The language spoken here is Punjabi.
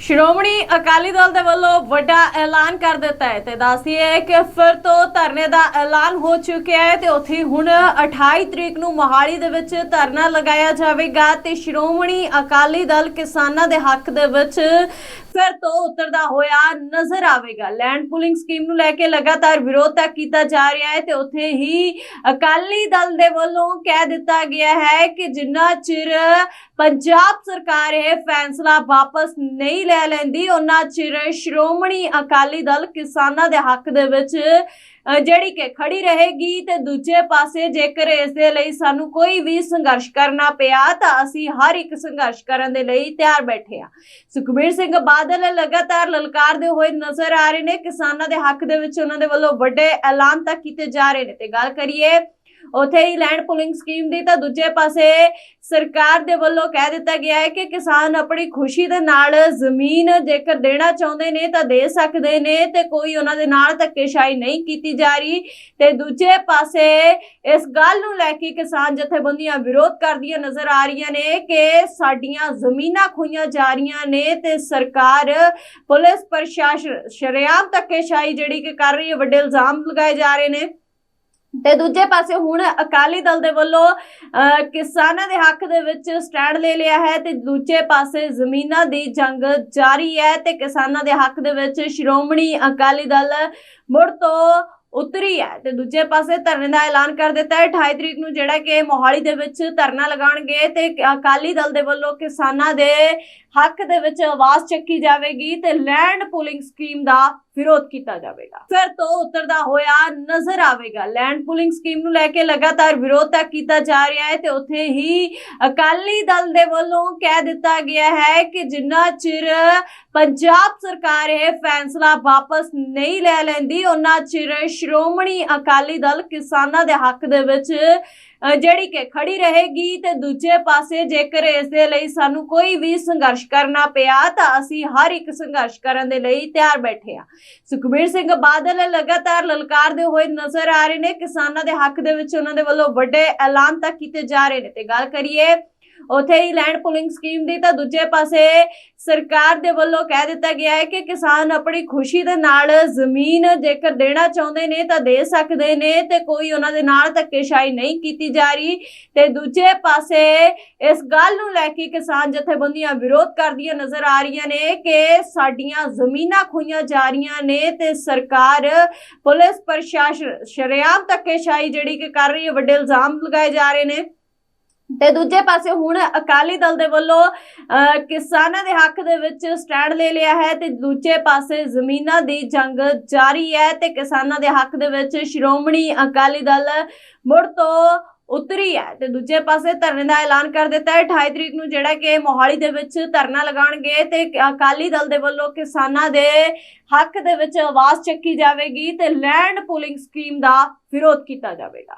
ਸ਼੍ਰੋਮਣੀ ਅਕਾਲੀ ਦਲ ਦੇ ਵੱਲੋਂ ਵੱਡਾ ਐਲਾਨ ਕਰ ਦਿੱਤਾ ਹੈ ਤੇ ਦੱਸਦੀ ਹੈ ਕਿ ਫਿਰ ਤੋਂ ਧਰਨੇ ਦਾ ਐਲਾਨ ਹੋ ਚੁੱਕਿਆ ਹੈ ਤੇ ਉੱਥੇ ਹੁਣ 28 ਤਰੀਕ ਨੂੰ ਮੋਹਾਲੀ ਦੇ ਵਿੱਚ ਧਰਨਾ ਲਗਾਇਆ ਜਾਵੇਗਾ ਤੇ ਸ਼੍ਰੋਮਣੀ ਅਕਾਲੀ ਦਲ ਕਿਸਾਨਾਂ ਦੇ ਹੱਕ ਦੇ ਵਿੱਚ ਫਿਰ ਤੋਂ ਉਤਰਦਾ ਹੋਇਆ ਨਜ਼ਰ ਆਵੇਗਾ। ਲੈਂਡ ਪੁਲਿੰਗ ਸਕੀਮ ਨੂੰ ਲੈ ਕੇ ਲਗਾਤਾਰ ਵਿਰੋਧ ਵਿਰੋਧਤਾ ਕੀਤਾ ਜਾ ਰਿਹਾ ਹੈ ਤੇ ਉੱਥੇ ਹੀ ਅਕਾਲੀ ਦਲ ਦੇ ਵੱਲੋਂ ਕਹਿ ਦਿੱਤਾ ਗਿਆ ਹੈ ਕਿ ਜਿੰਨਾ ਚਿਰ ਪੰਜਾਬ ਸਰਕਾਰ ਇਹ ਫੈਸਲਾ ਵਾਪਸ ਨਹੀਂ ਲੈ ਲੈਂਦੀ। ਉਹਨਾਂ ਚਿਰ ਸ਼੍ਰੋਮਣੀ ਅਕਾਲੀ ਦਲ ਕਿਸਾਨਾਂ ਦੇ ਹੱਕ ਦੇ ਵਿੱਚ ਜਿਹੜੀ ਕਿ ਖੜੀ ਰਹੇਗੀ ਤੇ ਦੂਜੇ ਪਾਸੇ ਜੇਕਰ ਇਸ ਦੇ ਲਈ ਸਾਨੂੰ ਕੋਈ ਵੀ ਸੰਘਰਸ਼ ਕਰਨਾ ਪਿਆ ਤਾਂ ਅਸੀਂ ਹਰ ਇੱਕ ਸੰਘਰਸ਼ ਕਰਨ ਦੇ ਲਈ ਤਿਆਰ ਬੈਠੇ ਆ ਸੁਖਬੀਰ ਸਿੰਘ ਬਾਦਲ ਲਗਾਤਾਰ ਲਲਕਾਰਦੇ ਹੋਏ ਨਜ਼ਰ ਆ ਰਹੇ ਨੇ। ਕਿਸਾਨਾਂ ਦੇ ਹੱਕ ਦੇ ਵਿੱਚ ਉਹਨਾਂ ਦੇ ਵੱਲੋਂ ਵੱਡੇ ਐਲਾਨ ਤੱਕ ਕੀਤੇ ਜਾ ਰਹੇ ਨੇ। ਤੇ ਗੱਲ ਕਰੀਏ ਉਥੇ ਹੀ ਲੈਂਡ ਪੁਲਿੰਗ ਸਕੀਮ ਦੀ ਤਾਂ ਦੂਜੇ ਪਾਸੇ ਸਰਕਾਰ ਦੇ ਵੱਲੋਂ ਕਹਿ ਦਿੱਤਾ ਗਿਆ ਹੈ ਕਿ ਕਿਸਾਨ ਆਪਣੀ ਖੁਸ਼ੀ ਦੇ ਨਾਲ ਜ਼ਮੀਨ ਜੇਕਰ ਦੇਣਾ ਚਾਹੁੰਦੇ ਨੇ ਤਾਂ ਦੇ ਸਕਦੇ ਨੇ ਤੇ ਕੋਈ ਉਹਨਾਂ ਦੇ ਨਾਲ ਧੱਕੇਸ਼ਾਹੀ ਨਹੀਂ ਕੀਤੀ ਜਾ ਰਹੀ। ਤੇ ਦੂਜੇ ਪਾਸੇ ਇਸ ਗੱਲ ਨੂੰ ਲੈ ਕੇ ਕਿਸਾਨ ਜਥੇਬੰਦੀਆਂ ਵਿਰੋਧ ਕਰਦੀਆਂ ਨਜ਼ਰ ਆ ਰਹੀਆਂ ਨੇ ਕਿ ਸਾਡੀਆਂ ਜ਼ਮੀਨਾਂ ਖੋਈਆਂ ਜਾ ਰਹੀਆਂ ਨੇ ਤੇ ਸਰਕਾਰ, ਪੁਲਿਸ ਪ੍ਰਸ਼ਾਸਨ ਸ਼ਰੇਆਮ ਧੱਕੇਸ਼ਾਹੀ ਜਿਹੜੀ ਕਿ ਕਰ ਰਹੀ ਹੈ, ਵੱਡੇ ਇਲਜ਼ਾਮ ਲਗਾਏ ਜਾ ਰਹੇ ਨੇ। ਤੇ ਦੂਜੇ ਪਾਸੇ ਹੁਣ ਅਕਾਲੀ ਦਲ ਦੇ ਵੱਲੋਂ ਕਿਸਾਨਾਂ ਦੇ ਹੱਕ ਦੇ ਵਿੱਚ ਸਟੈਂਡ ਲੈ ਲਿਆ ਹੈ ਤੇ ਦੂਜੇ ਪਾਸੇ ਜ਼ਮੀਨਾਂ ਦੀ ਜੰਗ ਜਾਰੀ ਹੈ ਤੇ ਕਿਸਾਨਾਂ ਦੇ ਹੱਕ ਦੇ ਵਿੱਚ ਸ਼੍ਰੋਮਣੀ ਅਕਾਲੀ ਦਲ ਮੁੜ ਤੋਂ ਉਤਰੀ ਹੈ ਤੇ ਦੂਜੇ ਪਾਸੇ ਧਰਨੇ ਦਾ ਐਲਾਨ ਕਰ ਦਿੱਤਾ ਹੈ। 28 ਤਰੀਕ ਨੂੰ ਜਿਹੜਾ ਕਿ ਮੋਹਾਲੀ ਦੇ ਵਿੱਚ ਧਰਨਾ ਲਗਾਉਣਗੇ ਤੇ ਅਕਾਲੀ ਦਲ ਦੇ ਵੱਲੋਂ ਕਿਸਾਨਾਂ ਦੇ ਹੱਕ ਦੇ ਵਿੱਚ ਆਵਾਜ਼ ਚੱਕੀ ਜਾਵੇਗੀ ਤੇ ਲੈਂਡ ਪੂਲਿੰਗ ਸਕੀਮ ਦਾ ਵਿਰੋਧ ਕੀਤਾ ਜਾਵੇਗਾ। ਫਿਰ ਤੋਂ ਉਤਰਦਾ ਹੋਇਆ ਨਜ਼ਰ ਆਵੇਗਾ। ਲੈਂਡ ਪੂਲਿੰਗ ਸਕੀਮ ਨੂੰ ਲੈ ਕੇ ਲਗਾਤਾਰ ਵਿਰੋਧਤਾ ਕੀਤਾ ਜਾ ਰਿਹਾ ਹੈ ਤੇ ਉੱਥੇ ਹੀ ਅਕਾਲੀ ਦਲ ਦੇ ਵੱਲੋਂ ਕਹਿ ਦਿੱਤਾ ਗਿਆ ਹੈ ਕਿ ਜਿੰਨਾ ਚਿਰ ਪੰਜਾਬ ਸਰਕਾਰ ਇਹ ਫੈਸਲਾ ਵਾਪਸ ਨਹੀਂ ਲੈ ਲੈਂਦੀ ਉਹਨਾਂ ਚਿਰ ਸ਼੍ਰੋਮਣੀ ਅਕਾਲੀ ਦਲ ਕਿਸਾਨਾਂ ਦੇ ਹੱਕ ਦੇ ਵਿੱਚ ਜਿਹੜੀ ਕਿ ਖੜੀ ਰਹੇਗੀ ਤੇ ਦੂਜੇ ਪਾਸੇ ਜੇਕਰ ਇਸ ਦੇ ਲਈ ਸਾਨੂੰ ਕੋਈ ਵੀ ਸੰਘਰਸ਼ ਕਰਨਾ ਪਿਆ ਤਾਂ ਅਸੀਂ ਹਰ ਇੱਕ ਸੰਘਰਸ਼ ਕਰਨ ਦੇ ਲਈ ਤਿਆਰ ਬੈਠੇ ਆ ਸੁਖਬੀਰ ਸਿੰਘ ਬਾਦਲ ਲਗਾਤਾਰ ਲਲਕਾਰਦੇ ਹੋਏ ਨਜ਼ਰ ਆ ਰਹੇ ਨੇ। ਕਿਸਾਨਾਂ ਦੇ ਹੱਕ ਦੇ ਵਿੱਚ ਉਹਨਾਂ ਦੇ ਵੱਲੋਂ ਵੱਡੇ ਐਲਾਨ ਤੱਕ ਕੀਤੇ ਜਾ ਰਹੇ ਨੇ। ਤੇ ਗੱਲ ਕਰੀਏ ਉਥੇ ਹੀ ਲੈਂਡ ਪੁਲਿੰਗ ਸਕੀਮ ਦੀ ਤਾਂ ਦੂਜੇ ਪਾਸੇ ਸਰਕਾਰ ਦੇ ਵੱਲੋਂ ਕਹਿ ਦਿੱਤਾ ਗਿਆ ਹੈ ਕਿ ਕਿਸਾਨ ਆਪਣੀ ਖੁਸ਼ੀ ਦੇ ਨਾਲ ਜ਼ਮੀਨ ਜੇਕਰ ਦੇਣਾ ਚਾਹੁੰਦੇ ਨੇ ਤਾਂ ਦੇ ਸਕਦੇ ਨੇ ਤੇ ਕੋਈ ਉਹਨਾਂ ਦੇ ਨਾਲ ਧੱਕੇਸ਼ਾਹੀ ਨਹੀਂ ਕੀਤੀ ਜਾ ਰਹੀ। ਤੇ ਦੂਜੇ ਪਾਸੇ ਇਸ ਗੱਲ ਨੂੰ ਲੈ ਕੇ ਕਿਸਾਨ ਜਥੇਬੰਦੀਆਂ ਵਿਰੋਧ ਕਰਦੀਆਂ ਨਜ਼ਰ ਆ ਰਹੀਆਂ ਨੇ ਕਿ ਸਾਡੀਆਂ ਜ਼ਮੀਨਾਂ ਖੋਈਆਂ ਜਾ ਰਹੀਆਂ ਨੇ ਤੇ ਸਰਕਾਰ, ਪੁਲਿਸ ਪ੍ਰਸ਼ਾਸਨ ਸ਼ਰੇਆਮ ਧੱਕੇਸ਼ਾਹੀ ਜਿਹੜੀ ਕਿ ਕਰ ਰਹੀ ਹੈ, ਵੱਡੇ ਇਲਜ਼ਾਮ ਲਗਾਏ ਜਾ ਰਹੇ ਨੇ। ਤੇ ਦੂਜੇ ਪਾਸੇ ਹੁਣ ਅਕਾਲੀ ਦਲ ਦੇ ਵੱਲੋਂ ਕਿਸਾਨਾਂ ਦੇ ਹੱਕ ਦੇ ਵਿੱਚ ਸਟੈਂਡ ਲੈ ਲਿਆ ਹੈ ਤੇ ਦੂਜੇ ਪਾਸੇ ਜ਼ਮੀਨਾਂ ਦੀ ਜੰਗ ਜਾਰੀ ਹੈ ਤੇ ਕਿਸਾਨਾਂ ਦੇ ਹੱਕ ਦੇ ਵਿੱਚ ਸ਼੍ਰੋਮਣੀ ਅਕਾਲੀ ਦਲ ਮੁੜ ਤੋਂ ਉਤਰੀ ਹੈ ਤੇ ਦੂਜੇ ਪਾਸੇ ਧਰਨੇ ਦਾ ਐਲਾਨ ਕਰ ਦਿੱਤਾ ਹੈ। 28 ਤਰੀਕ ਨੂੰ ਜਿਹੜਾ ਕਿ ਮੋਹਾਲੀ ਦੇ ਵਿੱਚ ਧਰਨਾ ਲਗਾਉਣਗੇ ਤੇ ਅਕਾਲੀ ਦਲ ਦੇ ਵੱਲੋਂ ਕਿਸਾਨਾਂ ਦੇ ਹੱਕ ਦੇ ਵਿੱਚ ਆਵਾਜ਼ ਚੱਕੀ ਜਾਵੇਗੀ ਤੇ ਲੈਂਡ ਪੂਲਿੰਗ ਸਕੀਮ ਦਾ ਵਿਰੋਧ ਕੀਤਾ ਜਾਵੇਗਾ।